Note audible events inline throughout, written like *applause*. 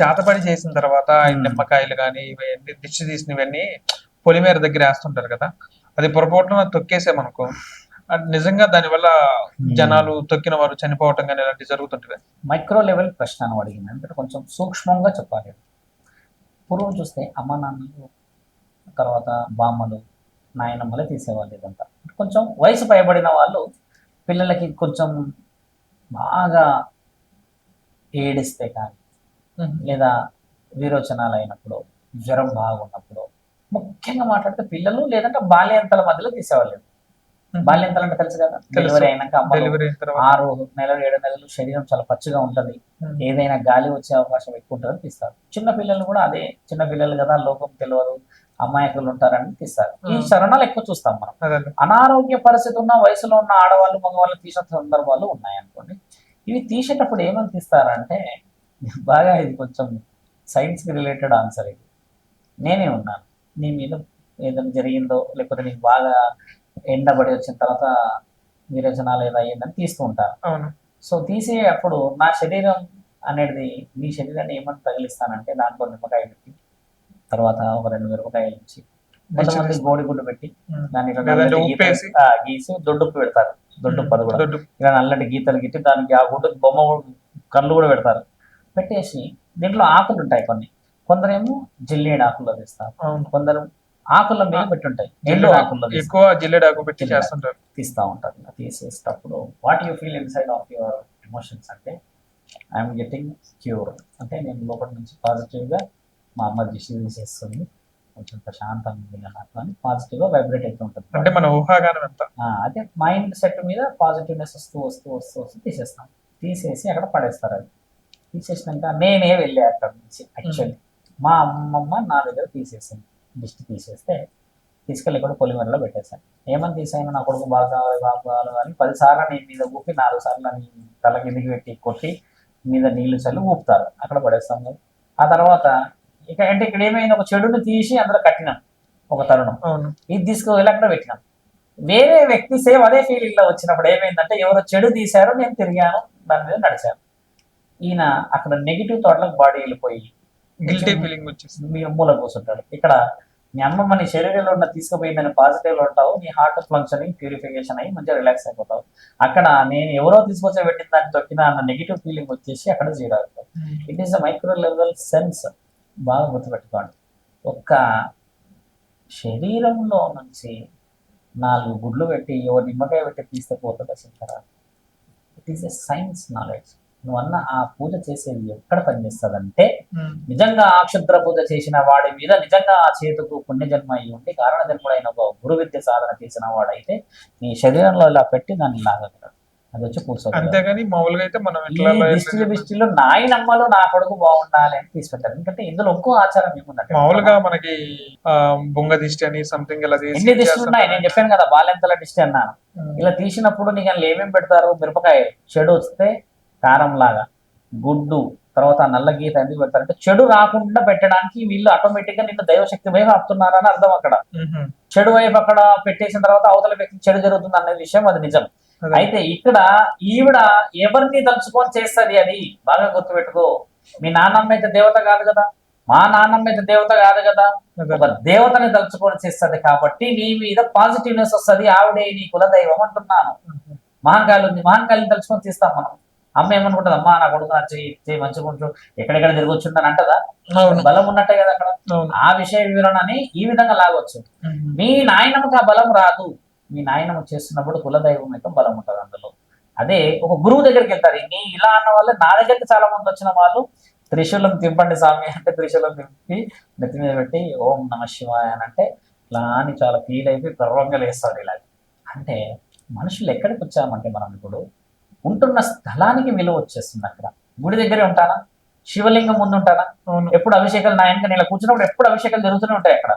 చేతపడి చేసిన తర్వాత. నిమ్మకాయలు కానీ ఇవన్నీ దిష్టి తీసినవన్నీ పొలిమేర దగ్గర వేస్తుంటారు కదా అది పొరపాటున తొక్కేసామనుకో నిజంగా దానివల్ల జనాలు తొక్కిన వారు చనిపోవటం కానీ ఇలాంటివి జరుగుతుంటాయి? మైక్రో లెవెల్ ప్రశ్న నువ్వు అడిగింది. అంటే కొంచెం సూక్ష్మంగా చెప్పాలి. పూర్వం చూస్తే అమ్మ నాన్నలు తర్వాత బామ్మలు నాయనమ్మలే తీసేవాళ్ళు ఇదంతా. కొంచెం వయసు పైబడిన వాళ్ళు పిల్లలకి కొంచెం బాగా ఏడిస్తే కానీ లేదా విరోచనాలు అయినప్పుడు జ్వరం బాగున్నప్పుడు ముఖ్యంగా మాట్లాడితే పిల్లలు లేదంటే బాల్యంతల మధ్యలో తీసేవాళ్ళు. బాల్యంతలు అంటే తెలుసు కదా? డెలివరీ అయినాక ఆరు నెలలు ఏడు నెలలు శరీరం చాలా పచ్చిగా ఉంటది. ఏదైనా గాలి వచ్చే అవకాశం ఎక్కువ ఉంటుందని తీస్తారు. చిన్న పిల్లలు కూడా అదే చిన్న పిల్లలు కదా లోకం తెలియదు అమాయకులు ఉంటారని తీస్తారు. ఈ. చరణాలు ఎక్కువ చూస్తాం మనం. అనారోగ్య పరిస్థితి ఉన్న వయసులో ఉన్న ఆడవాళ్ళు మగవాళ్ళు తీసిన సందర్భాలు ఉన్నాయనుకోండి. ఇవి తీసేటప్పుడు ఏమని తీస్తారంటే బాగా ఇది కొంచెం సైన్స్కి రిలేటెడ్ ఆన్సర్ ఇది. నేనే ఉన్నాను. నీ మీద ఏదైనా జరిగిందో లేకపోతే నీకు బాగా ఎండబడి వచ్చిన తర్వాత విరేచనాలు ఏదో అయ్యిందని తీస్తూ ఉంటాను. అవును. సో తీసే అప్పుడు నా శరీరం అనేది మీ శరీరాన్ని ఏమని తగిలిస్తానంటే దాంట్లో నిమ్మకాయ పెట్టి తర్వాత ఒక రెండు మిరపకాయలు ఇచ్చి కొంతమంది గోడి గుడ్డు పెట్టి. దాన్ని గీసి దొడ్డుప్పు పెడతారు. దొడ్డుప్పు అది కూడా. దొడ్డు ఇలా నల్లటి గీతలు గిట్టి దానికి ఆ గుడ్డు బొమ్మ కూడా- కళ్ళు కూడా పెడతారు. పెట్టేసి దీంట్లో ఆకులు ఉంటాయి కొన్ని. కొందరేమో జిల్లేడు ఆకుల్లో తీస్తారు. కొందరు ఆకుల మీద పెట్టుంటాయి. ఎండు జిల్లేడు ఆకుల్లో. ఎక్కువ జిల్లెడాకు పెట్టి జిల్లేడు. చేస్తుంటారు. తీస్తూ ఉంటారు. తీసేటప్పుడు what you feel inside of your emotions అంటే ఐఎమ్ గెటింగ్ క్యూర్ అంటే నేను లోపల నుంచి పాజిటివ్గా మా అమ్మ దిష్టి తీసేస్తుంది. కొంచెం ప్రశాంతంగా ఉంది నాకు అని పాజిటివ్గా వైబ్రేట్ అవుతూ ఉంటుంది. అంటే మన ఊహాగానం ఎంత? అదే మైండ్ సెట్ మీద పాజిటివ్నెస్ వస్తూ వస్తూ వస్తూ వస్తూ తీసేస్తాం. తీసేసి అక్కడ పడేస్తారు అది. తీసేసినాక నేనే వెళ్ళే అక్కడ నుంచి యాక్చువల్లీ మా అమ్మమ్మ నా దగ్గర తీసేసింది దిష్టి తీసేస్తే తీసుకెళ్ళి కూడా పొలిమేరలో పెట్టేశాను ఏమని తీసాను నా కొడుకు బాగా కావాలి బాగా కావాలి అని పదిసార్లు నీ మీద ఊపి నాలుగు సార్లు నీ తల కిందికి పెట్టి కొట్టి మీద నీళ్ళు చల్లి ఊపుతారు. అక్కడ పడేస్తాం కదా. ఆ తర్వాత ఇక అంటే ఇక్కడ ఏమైంది? ఒక చెడుని తీసి అందులో కట్టినాం ఒక తరుణం. అవును. ఇది తీసుకువెళ్ళి అక్కడ పెట్టినాం. వేరే వ్యక్తి సేమ్ అదే ఫీలింగ్లో వచ్చినప్పుడు ఏమైందంటే ఎవరో చెడు తీశారో నేను తిరిగాను దాని మీద నడిచాను. ఈయన అక్కడ నెగిటివ్ థాట్లకు బాడీ వెళ్ళిపోయి గిల్టీ ఫీలింగ్ వచ్చేసింది. మీరు మూల కూర్చుంటాడు. ఇక్కడ మీ అమ్మమ్మ నీ శరీరంలో ఉన్న తీసుకుపోయిందని పాజిటివ్లో ఉంటావు నీ హార్ట్ ఫంక్షనింగ్ ప్యూరిఫికేషన్ అయ్యి మంచిగా రిలాక్స్ అయిపోతావు. అక్కడ నేను ఎవరో తీసుకొచ్చే పెట్టిన దాన్ని తొక్కిన అన్న నెగిటివ్ ఫీలింగ్ వచ్చేసి అక్కడ జీరో అవుతావు it is a micro level sense బాగా గుర్తుపెట్టుకోండి. ఒక్క శరీరంలో నుంచి నాలుగు గుడ్లు పెట్టి ఓ నిమ్మకాయ పెట్టి తీస్తే పోతుంది అసలు it is a science knowledge నువ్వన్న ఆ పూజ చేసేది ఎక్కడ పనిచేస్తుందంటే. నిజంగా ఆ క్షుద్ర పూజ చేసిన వాడి మీద నిజంగా ఆ చేతుకు పుణ్యజన్మ అయి ఉండి కారణ జన్ముడైన ఒక గురు విద్య సాధన చేసిన వాడైతే నీ శరీరంలో ఇలా పెట్టి దాన్ని లాగగలడు అది వచ్చి కూర్చోదు అంతేగాని మామూలుగా అయితే మనం ఇట్లా దిష్టిలు నాయనమ్మలు నా కొడుకు బాగుండాలి అని తీసుకుంటారు ఎందుకంటే ఇందులో ఇంకో ఆచారం ఏముందంటే మామూలుగా మనకి బొంగ దిష్టి అని సంథింగ్ ఇలా ఎన్ని దిష్టిలు ఉన్నాయి నేను. చెప్పాను కదా బాల్యంతల దిష్టి అన్నాను. ఇలా తీసినప్పుడు నీకు అందులో ఏమేమి పెడతారు మిరపకాయ చెడు వస్తే కారం లాగా గుడ్డు తర్వాత నల్ల గీత ఎందుకు పెడతారంటే చెడు రాకుండా పెట్టడానికి వీళ్ళు ఆటోమేటిక్గా నిన్ను దైవశక్తి వైపు ఆపుతున్నారని అర్థం అక్కడ. చెడు వైపు అక్కడ పెట్టేసిన తర్వాత అవతల వ్యక్తి చెడు జరుగుతుంది అనే విషయం అది నిజం. అయితే ఇక్కడ ఈవిడ ఎవరిని తలుచుకొని చేస్తది అది? బాగా గుర్తుపెట్టుకో. మీ నాన్నమ్మ అయితే దేవత కాదు కదా? మా నాన్నమ్మ అయితే దేవత కాదు కదా. ఒక దేవతని తలుచుకొని చేస్తది కాబట్టి నీ మీద పాజిటివ్నెస్ వస్తది. ఆవిడే నీ కుల దైవం అంటున్నాను. ఉహుం. మహంకాళి ఉంది మహంకాళిని తలుచుకొని తీస్తాం మనం. అమ్మ ఏమనుకుంటది? అమ్మా నా కొడుకు నా చెయ్యి చెయ్యి మంచిగా ఉంచు ఎక్కడెక్కడ తిరగొచ్చుందని అంటదా? బలం ఉన్నట్టే కదా అక్కడ? ఆ విషయ వివరణని ఈ విధంగా లాగొచ్చు. మీ నాయనమ్మకి ఆ బలం రాదు. మీ నాయనమ్మ చేస్తున్నప్పుడు కులదైవం యొక్క బలం ఉంటుంది అందులో. అదే ఒక గురువు దగ్గరికి వెళ్తారు. నీ ఇలా అన్న వాళ్ళు నా దగ్గరికి చాలా మంది వచ్చిన వాళ్ళు త్రిశూలం తింపండి స్వామి అంటే త్రిశూలం తింపి నెత్తి మీద పెట్టి ఓం నమ శివాయ అని అంటే ఇలా అని చాలా ఫీల్ అయిపోయి గర్వంగా లేస్తాడు ఇలా అంటే మనుషులు ఎక్కడికి వచ్చామంటే మనం ఇప్పుడు ఉంటున్న స్థలానికి విలువ వచ్చేస్తుంది అక్కడ. గుడి దగ్గరే ఉంటానా? శివలింగం ముందు ఉంటానా? ఎప్పుడు అభిషేకాలు నా వెనక నేను కూర్చున్నప్పుడు ఎప్పుడు అభిషేకాలు జరుగుతూనే ఉంటాయి అక్కడ.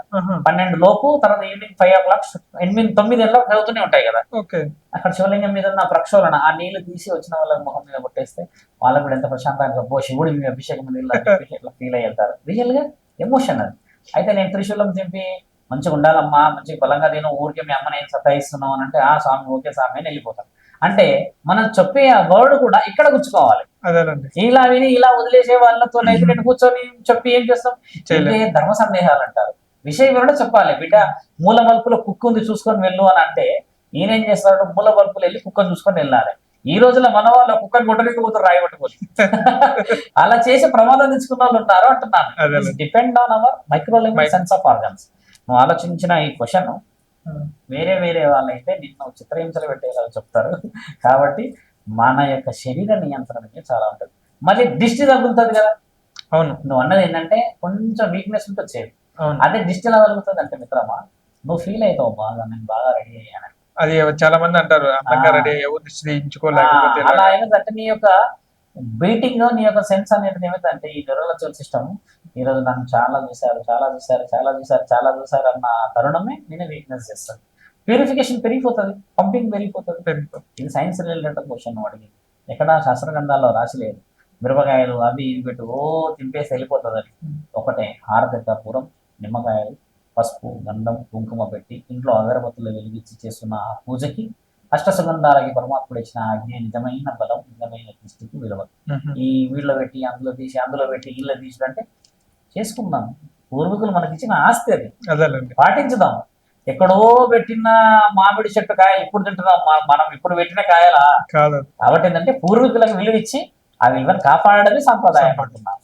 పన్నెండు లోపు తర్వాత ఈవినింగ్ ఫైవ్ ఓ క్లాక్ ఎనిమిది తొమ్మిది గంటలకు చదువుతూనే ఉంటాయి కదా. అక్కడ శివలింగం మీద ఉన్న ప్రక్షోళన ఆ నీళ్ళు తీసి వచ్చిన వాళ్ళ మొహం మీద కొట్టేస్తే వాళ్ళకు కూడా ఎంత ప్రశాంతంగా బో శివుడి మీ అభిషేకం మీద ఇట్లా ఫీల్ అయ్యి వెళ్తారు. రియల్గా ఎమోషన్ అది. అయితే నేను త్రిశూలం చింపి మంచిగా ఉండాలమ్మా మంచిగా బలంగా నేను ఊరికే మీ అమ్మ నేను సతాయిస్తున్నావు అని అంటే ఆ స్వామి ఓకే స్వామి అని వెళ్ళిపోతాను. అంటే మనం చెప్పే ఆ వర్డ్ కూడా ఇక్కడ గుచ్చుకోవాలి. అదేనండి. ఇలా విని ఇలా వదిలేసే వాళ్ళతో నేను కూర్చొని చెప్పి ఏం చేస్తాం. ఇదే ధర్మ సందేహాలు అంటారు. విషయం వివరణ చెప్పాలి బిడ్డ మూల మలుపులో కుక్క ఉంది చూసుకొని వెళ్ళు అని అంటే ఈయన ఏం చేస్తాడు మూల మలుపులు వెళ్ళి కుక్కను చూసుకొని వెళ్ళాలి. ఈ రోజుల్లో మన వాళ్ళు కుక్కని కొట్టడానికి పోతారు రాయి పట్టుకొని. *laughs* అలా చేసి ప్రమాదం తెచ్చుకున్న వాళ్ళు ఉన్నారు అంటున్నాను. Depend on our micro sense of organs నువ్వు ఆలోచించిన ఈ క్వశ్చన్ వేరే వేరే వాళ్ళైతే నిన్ను చిత్రహింసలు పెట్టేలా చెప్తారు. కాబట్టి మన యొక్క శరీర నియంత్రణ అనేది చాలా ఉంటుంది. మళ్ళీ దిష్టి తగులుతుంది కదా? అవును. నువ్వు అన్నది ఏంటంటే కొంచెం వీక్నెస్ ఉంటే అవును. అదే దిష్టి ఎలా తగులుతుంది అంటే మిత్రమా నువ్వు ఫీల్ అవుతావు బాగా నేను బాగా రెడీ అయ్యాను అది చాలా మంది అంటారు అందంగా ఆ. రెడీ అయ్యావు దిష్టి తీయించుకోలేకపోతే ఆ, అలా ఏమిటంటే నీ యొక్క బీటింగ్ నీ యొక్క సెన్స్ అనేది ఏమిటంటే ఈ న్యూరలజికల్ సిస్టమ్ ఈ రోజు నన్ను చాలా చూశారు చాలా చూశారు చాలా చూశారు చాలా చూశారు అన్న తరుణమే నేను వీక్నెస్ చేస్తాను. ప్యూరిఫికేషన్ పెరిగిపోతుంది పంపింగ్ పెరిగిపోతుంది. ఇది సైన్స్ రిలేటెడ్ క్వశ్చన్ అడిగింది. ఎక్కడ శాస్త్ర గ్రంథాల్లో రాసి లేదు. మిరపకాయలు అవి ఇవి పెట్టు ఓ తింపేసి వెళ్ళిపోతుంది అది. ఒకటే హారతి కర్పూరం నిమ్మకాయలు పసుపు గంధం కుంకుమ పెట్టి ఇంట్లో అగరబత్తులు వెలిగించి చేస్తున్న ఆ పూజకి అష్ట సుగంధాలకి పరమాత్ముడు ఇచ్చిన ఆజ్ఞ నిజమైన బలం నిజమైన దృష్టికి విలువ. ఈ వీళ్ళలో పెట్టి అందులో తీసి అందులో పెట్టి ఇళ్ళ తీసి అంటే చేసుకుందాం. పూర్వీకులు మనకి ఇచ్చిన ఆస్తి అది. పాటించుదాం. ఎక్కడో పెట్టిన మామిడి చెట్టు కాయలు ఇప్పుడు తింటున్నాం. మనం ఇప్పుడు పెట్టిన కాయలా? కాబట్టి ఏంటంటే పూర్వీకులకు విలువ ఇచ్చి ఆ విలువను కాపాడడమే సంప్రదాయం. అంటున్నాం